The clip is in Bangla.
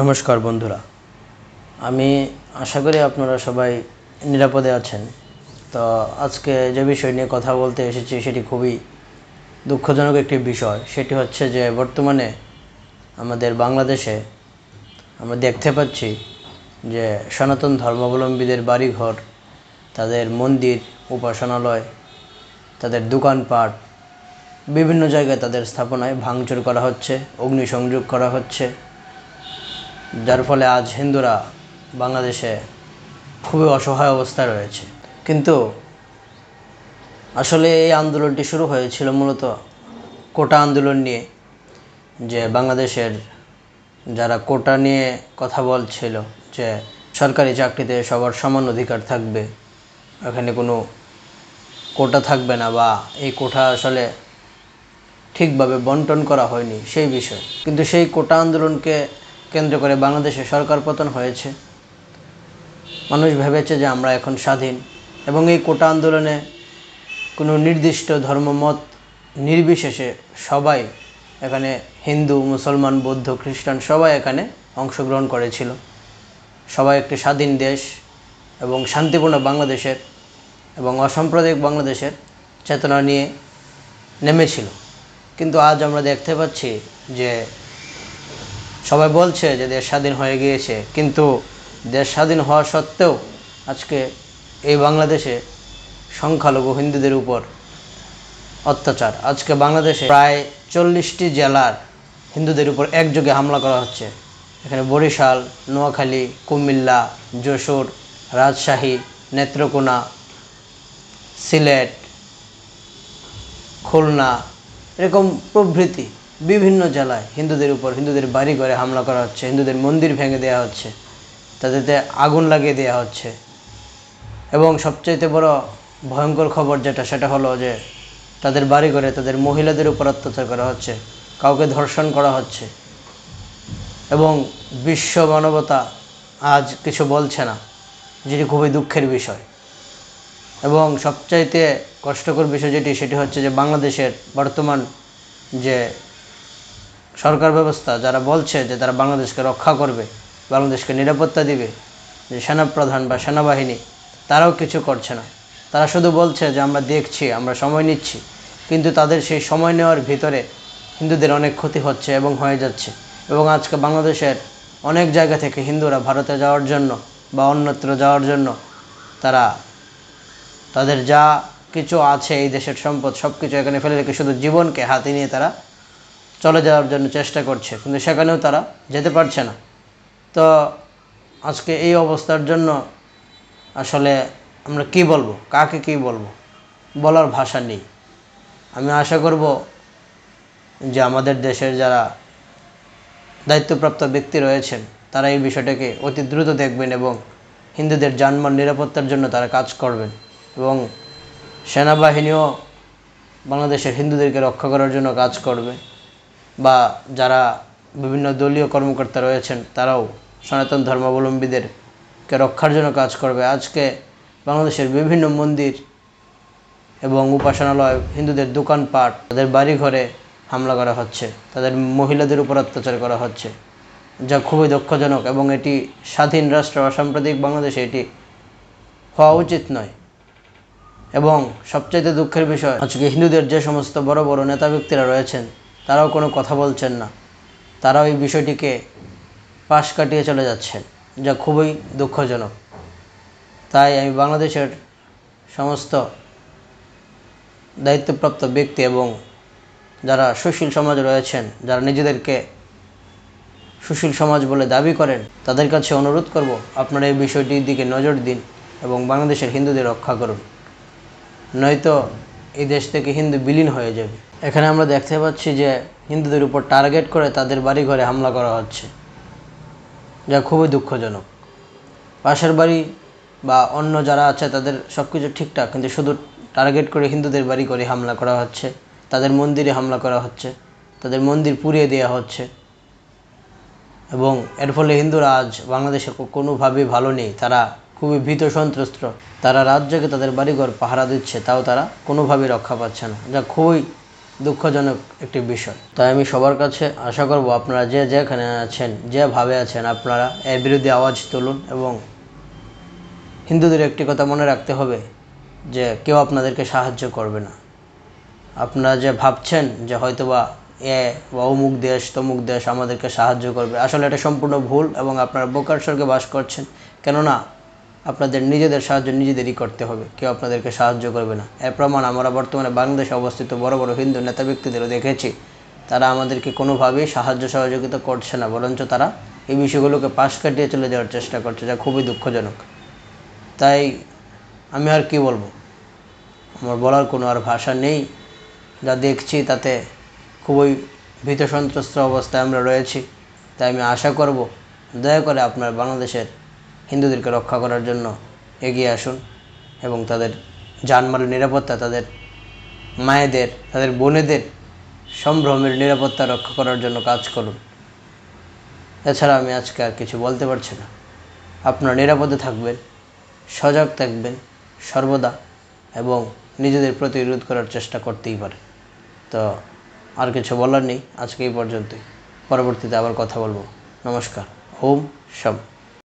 নমস্কার বন্ধুরা। আমি আশা করি আপনারা সবাই নিরাপদে আছেন। তো আজকে যে বিষয় নিয়ে কথা বলতে এসেছি সেটি খুবই দুঃখজনক একটি বিষয়। সেটি হচ্ছে যে বর্তমানে আমাদের বাংলাদেশে আমরা দেখতে পাচ্ছি যে সনাতন ধর্মাবলম্বীদের বাড়িঘর, তাদের মন্দির, উপাসনালয়, তাদের দোকানপাট, বিভিন্ন জায়গায় তাদের স্থাপনায় ভাঙচুর করা হচ্ছে, অগ্নিসংযোগ করা হচ্ছে। যার ফলে আজ হিন্দুরা বাংলাদেশে খুবই অসহায় অবস্থায় রয়েছে। কিন্তু আসলে এই আন্দোলনটি শুরু হয়েছিল মূলত কোটা আন্দোলন নিয়ে, যে বাংলাদেশের যারা কোটা নিয়ে কথা বলছিল, যে সরকারি চাকরিতে সবার সমান অধিকার থাকবে, এখানে কোনো কোটা থাকবে না বা এই কোটা আসলে ঠিকভাবে বন্টন করা হয়নি সেই বিষয়। কিন্তু সেই কোটা আন্দোলনকে কেন্দ্র করে বাংলাদেশে সরকার পতন হয়েছে। মানুষ ভেবেছে যে আমরা এখন স্বাধীন এবং এই কোটা আন্দোলনে কোনো নির্দিষ্ট ধর্মমত নির্বিশেষে সবাই এখানে হিন্দু, মুসলমান, বৌদ্ধ, খ্রিস্টান সবাই এখানে অংশগ্রহণ করেছিল। সবাই একটি স্বাধীন দেশ এবং শান্তিপূর্ণ বাংলাদেশের এবং অসাম্প্রদায়িক বাংলাদেশের চেতনা নিয়ে নেমেছিল। কিন্তু আজ আমরা দেখতে পাচ্ছি যে সবাই বলছে যে দেশ স্বাধীন হয়ে গিয়েছে, কিন্তু দেশ স্বাধীন হওয়া সত্ত্বেও আজকে এই বাংলাদেশে সংখ্যালঘু হিন্দুদের উপর অত্যাচার। আজকে বাংলাদেশে প্রায় চল্লিশটি জেলার হিন্দুদের উপর একযোগে হামলা করা হচ্ছে। এখানে বরিশাল, নোয়াখালী, কুমিল্লা, যশোর, রাজশাহী, নেত্রকোনা, সিলেট, খুলনা, এরকম প্রভৃতি বিভিন্ন জেলায় হিন্দুদের উপর, হিন্দুদের বাড়ি ঘরে হামলা করা হচ্ছে, হিন্দুদের মন্দির ভেঙে দেওয়া হচ্ছে, তাদেরতে আগুন লাগিয়ে দেওয়া হচ্ছে। এবং সবচাইতে বড় ভয়ঙ্কর খবর যেটা, সেটা হলো যে তাদের বাড়ি ঘরে তাদের মহিলাদের উপর অত্যাচার করা হচ্ছে, কাউকে ধর্ষণ করা হচ্ছে। এবং বিশ্ব মানবতা আজ কিছু বলছে না, যেটি খুবই দুঃখের বিষয়। এবং সবচাইতে কষ্টকর বিষয় যেটি, সেটি হচ্ছে যে বাংলাদেশের বর্তমান যে সরকার ব্যবস্থা যারা বলছে যে তারা বাংলাদেশকে রক্ষা করবে, বাংলাদেশকে নিরাপত্তা দিবে, যে সেনাপ্রধান বা সেনাবাহিনী, তারাও কিছু করছে না। তারা শুধু বলছে যে আমরা দেখছি, আমরা সময় নিচ্ছি, কিন্তু তাদের সেই সময় নেওয়ার ভিতরে হিন্দুদের অনেক ক্ষতি হচ্ছে এবং হয়ে যাচ্ছে। এবং আজকে বাংলাদেশের অনেক জায়গা থেকে হিন্দুরা ভারতে যাওয়ার জন্য বা অন্যত্র যাওয়ার জন্য তারা, তাদের যা কিছু আছে এই দেশের সম্পদ সব কিছু এখানে ফেলে রেখে শুধু জীবনকে হাতে নিয়ে তারা চলে যাওয়ার জন্য চেষ্টা করছে, কিন্তু সেখানেও তারা যেতে পারছে না। তো আজকে এই অবস্থার জন্য আসলে আমরা কি বলব? কাকে কি বলব? বলার ভাষা নেই। আমি আশা করব যে আমাদের দেশের যারা দায়িত্বপ্রাপ্ত ব্যক্তি রয়েছেন, তারা এই বিষয়টাকে অতি দ্রুত দেখবেন এবং হিন্দুদের যানবাহন নিরাপত্তার জন্য তারা কাজ করবেন এবং সেনাবাহিনীও বাংলাদেশের হিন্দুদেরকে রক্ষা করার জন্য কাজ করবে। বা যারা বিভিন্ন দলীয় কর্মকর্তা রয়েছেন, তারাও সনাতন ধর্মাবলম্বীদেরকে রক্ষার জন্য কাজ করবে। আজকে বাংলাদেশের বিভিন্ন মন্দির এবং উপাসনালয়, হিন্দুদের দোকানপাট, তাদের বাড়িঘরে হামলা করা হচ্ছে, তাদের মহিলাদের উপর অত্যাচার করা হচ্ছে, যা খুবই দুঃখজনক এবং এটি স্বাধীন রাষ্ট্র, অসাম্প্রদায়িক বাংলাদেশে এটি হওয়া উচিত নয়। এবং সবচাইতে দুঃখের বিষয়, আজকে হিন্দুদের যে সমস্ত বড় বড় নেতা ব্যক্তিরা রয়েছেন তারাও কোনো কথা বলছেন না। তারাও এই বিষয়টিকে পাশ কাটিয়ে চলে যাচ্ছেন, যা খুবই দুঃখজনক। তাই আমি বাংলাদেশের সমস্ত দায়িত্বপ্রাপ্ত ব্যক্তি এবং যারা সুশীল সমাজ রয়েছেন, যারা নিজেদেরকে সুশীল সমাজ বলে দাবি করেন, তাদের কাছে অনুরোধ করব, আপনারা এই বিষয়টির দিকে নজর দিন এবং বাংলাদেশের হিন্দুদের রক্ষা করুন। নয়তো এই দেশ থেকে হিন্দু বিলীন হয়ে যাবে। এখানে আমরা দেখতে পাচ্ছি যে হিন্দুদের উপর টার্গেট করে তাদের বাড়ি ঘরে হামলা করা হচ্ছে, যা খুবই দুঃখজনক। পাশের বাড়ি বা অন্য যারা আছে, তাদের সব কিছু ঠিকঠাক, কিন্তু শুধু টার্গেট করে হিন্দুদের বাড়ি করে হামলা করা হচ্ছে, তাদের মন্দিরে হামলা করা হচ্ছে, তাদের মন্দির পুড়িয়ে দেওয়া হচ্ছে। এবং এর ফলে হিন্দুরা আজ বাংলাদেশে কোনোভাবেই ভালো নেই। তারা খুবই ভীত সন্ত্রস্ত। তারা জেগে তাদের বাড়িঘর পাহারা দিচ্ছে, তাও তারা কোনোভাবেই রক্ষা পাচ্ছে না। যা খুবই দুঃখজনক একটি বিষয়। তাই আমি সবার কাছে আশা করব, আপনারা যে যেখানে আছেন যেভাবে আছেন, আপনারা এর বিরুদ্ধে আওয়াজ তুলুন এবং হিন্দুদের একটি কথা মনে রাখতে হবে যে কেউ আপনাদেরকে সাহায্য করবে না। আপনারা যে ভাবছেন যে হয়তোবা এ বা অমুক দেশ, তমুক দেশ আমাদেরকে সাহায্য করবে, আসলে এটা সম্পূর্ণ ভুল এবং আপনারা বোকার স্বর্গে বাস করছেন। কেননা আপনাদের নিজেদের সাহায্য নিজেদেরই করতে হবে। কেউ আপনাদেরকে সাহায্য করবে না। এর প্রমাণ আমরা বর্তমানে বাংলাদেশে অবস্থিত বড় বড় হিন্দু নেতা ব্যক্তিদেরও দেখেছি। তারা আমাদেরকে কোনোভাবেই সাহায্য সহযোগিতা করছে না, বরঞ্চ তারা এই বিষয়গুলোকে পাশ কাটিয়ে চলে যাওয়ার চেষ্টা করছে, যা খুবই দুঃখজনক। তাই আমি আর কি বলব? আমার বলার কোনো আর ভাষা নেই। যা দেখছি তাতে খুবই ভীত সন্ত্রস্ত অবস্থায় আমরা রয়েছি। তাই আমি আশা করব, দয়া করে আপনার বাংলাদেশের হিন্দুদেরকে রক্ষা করার জন্য এগিয়ে আসুন এবং তাদের জানমালের নিরাপত্তা, তাদের মায়েদের, তাদের বোনেদের সম্ভ্রমের নিরাপত্তা রক্ষা করার জন্য কাজ করুন। এছাড়া আমি আজকে আর কিছু বলতে পারছি না। আপনারা নিরাপদে থাকবেন, সজাগ থাকবেন, সর্বদা এবং নিজেদের প্রতিরোধ করার চেষ্টা করতেই পারে তো আর কিছু বলার নেই, আজকে এই পর্যন্তই। পরবর্তীতে আবার কথা বলব। নমস্কার। ওম সব